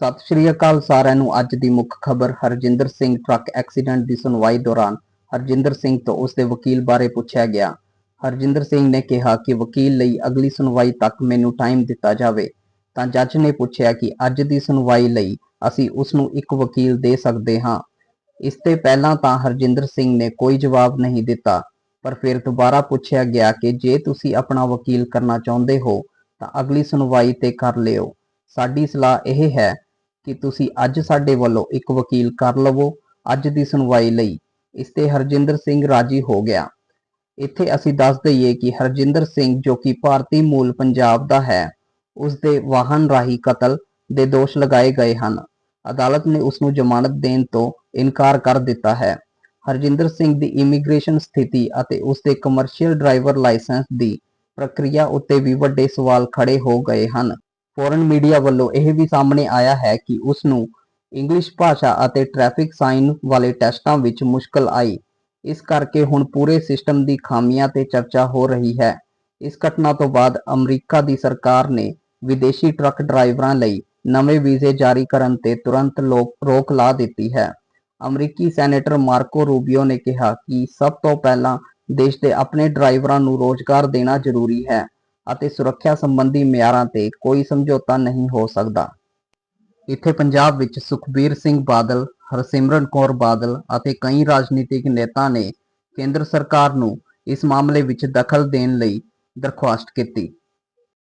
ਸਤਿ ਸ਼੍ਰੀ ਅਕਾਲ ਸਾਰਿਆਂ ਨੂੰ। ਅੱਜ ਦੀ ਮੁੱਖ ਖਬਰ, ਹਰਜਿੰਦਰ ਸਿੰਘ ਟਰੱਕ ਐਕਸੀਡੈਂਟ ਦੀ ਸੁਣਵਾਈ ਦੌਰਾਨ ਹਰਜਿੰਦਰ ਸਿੰਘ ਤੋਂ ਉਸ ਦੇ ਵਕੀਲ ਬਾਰੇ ਪੁੱਛਿਆ ਗਿਆ। ਹਰਜਿੰਦਰ ਸਿੰਘ ਨੇ ਕਿਹਾ ਕਿ ਵਕੀਲ ਲਈ ਅਗਲੀ ਸੁਣਵਾਈ ਤੱਕ ਮੈਨੂੰ ਟਾਈਮ ਦਿੱਤਾ ਜਾਵੇ। ਤਾਂ ਜੱਜ ਨੇ ਪੁੱਛਿਆ ਕਿ ਅੱਜ ਦੀ ਸੁਣਵਾਈ ਲਈ ਅਸੀਂ ਉਸ ਨੂੰ ਇੱਕ ਵਕੀਲ ਦੇ ਸਕਦੇ ਹਾਂ। ਇਸ ਤੇ ਪਹਿਲਾਂ ਤਾਂ ਹਰਜਿੰਦਰ ਸਿੰਘ ਨੇ ਕੋਈ ਜਵਾਬ ਨਹੀਂ ਦਿੱਤਾ, ਪਰ ਫਿਰ ਦੁਬਾਰਾ ਪੁੱਛਿਆ ਗਿਆ ਕਿ ਜੇ ਤੁਸੀਂ ਆਪਣਾ ਵਕੀਲ ਕਰਨਾ ਚਾਹੁੰਦੇ ਹੋ, ਤਾਂ ਅਗਲੀ ਸੁਣਵਾਈ ਤੇ ਕਰ ਲਿਓ। ਸਾਡੀ ਸਲਾਹ ਇਹ ਹੈ ਕਿ ਤੁਸੀਂ ਅੱਜ ਸਾਡੇ ਵੱਲੋਂ ਇੱਕ ਵਕੀਲ ਕਰ ਲਵੋ। ਅੱਜ ਦੀ ਸੁਣਵਾਈ ਲਈ ਇਸ ਤੇ ਹਰਜਿੰਦਰ ਸਿੰਘ ਰਾਜੀ ਹੋ ਗਿਆ। ਇੱਥੇ ਅਸੀਂ ਦੱਸ ਦਈਏ ਕਿ ਹਰਜਿੰਦਰ ਸਿੰਘ ਜੋ ਕਿ ਭਾਰਤੀ ਮੂਲ ਪੰਜਾਬ ਦਾ ਹੈ, ਉਸ ਦੇ ਵਾਹਨ ਰਾਹੀਂ ਕਤਲ ਦੇ ਦੋਸ਼ ਲਗਾਏ ਗਏ ਹਨ। ਅਦਾਲਤ ਨੇ ਉਸ ਨੂੰ ਜ਼ਮਾਨਤ ਦੇਣ ਤੋਂ ਇਨਕਾਰ ਕਰ ਦਿੱਤਾ ਹੈ। ਹਰਜਿੰਦਰ ਸਿੰਘ ਦੀ ਇਮੀਗ੍ਰੇਸ਼ਨ ਸਥਿਤੀ ਅਤੇ ਉਸ ਦੇ ਕਮਰਸ਼ੀਅਲ ਡਰਾਈਵਰ ਲਾਇਸੈਂਸ ਦੀ ਪ੍ਰਕਿਰਿਆ ਉੱਤੇ ਵੀ ਵੱਡੇ ਸਵਾਲ ਖੜੇ ਹੋ ਗਏ ਹਨ। ਫੋਰਨ ਮੀਡੀਆ ਵੱਲੋਂ ਇਹ ਵੀ ਸਾਹਮਣੇ ਆਇਆ ਹੈ ਕਿ ਉਸ ਨੂੰ ਇੰਗਲਿਸ਼ ਭਾਸ਼ਾ ਅਤੇ ਟ੍ਰੈਫਿਕ ਸਾਈਨ ਵਾਲੇ ਟੈਸਟਾਂ ਵਿੱਚ ਮੁਸ਼ਕਲ ਆਈ। ਇਸ ਕਰਕੇ ਹੁਣ ਪੂਰੇ ਸਿਸਟਮ ਦੀ ਖਾਮੀਆਂ ਤੇ ਚਰਚਾ ਹੋ ਰਹੀ ਹੈ। ਇਸ ਘਟਨਾ ਤੋਂ ਬਾਅਦ ਅਮਰੀਕਾ ਦੀ ਸਰਕਾਰ ਨੇ ਵਿਦੇਸ਼ੀ ਟਰੱਕ ਡਰਾਈਵਰਾਂ ਲਈ ਨਵੇਂ ਵੀਜ਼ੇ ਜਾਰੀ ਕਰਨ ਤੇ ਤੁਰੰਤ ਲੋਕ ਰੋਕ ਲਾ ਦਿੱਤੀ ਹੈ। ਅਮਰੀਕੀ ਸੈਨੇਟਰ ਮਾਰਕੋ ਰੂਬੀਓ ਨੇ ਕਿਹਾ ਕਿ ਸਭ ਤੋਂ ਪਹਿਲਾਂ ਦੇਸ਼ ਦੇ ਆਪਣੇ ਡਰਾਈਵਰਾਂ ਨੂੰ ਰੋਜ਼ਗਾਰ ਦੇਣਾ ਜ਼ਰੂਰੀ ਹੈ। ਅਤੇ ਸੁਰੱਖਿਆ ਸੰਬੰਧੀ ਮਿਆਰਾਂ ਤੇ ਕੋਈ ਸਮਝੌਤਾ ਨਹੀਂ ਹੋ ਸਕਦਾ। ਇੱਥੇ ਪੰਜਾਬ ਵਿੱਚ ਸੁਖਬੀਰ ਸਿੰਘ ਬਾਦਲ, ਹਰਸਿਮਰਨ ਕੌਰ ਬਾਦਲ ਅਤੇ ਕਈ ਰਾਜਨੀਤਿਕ ਨੇਤਾ ਨੇ ਕੇਂਦਰ ਸਰਕਾਰ ਨੂੰ ਇਸ ਮਾਮਲੇ ਵਿੱਚ ਦਖਲ ਦੇਣ ਲਈ ਦਰਖਾਸਤ ਕੀਤੀ।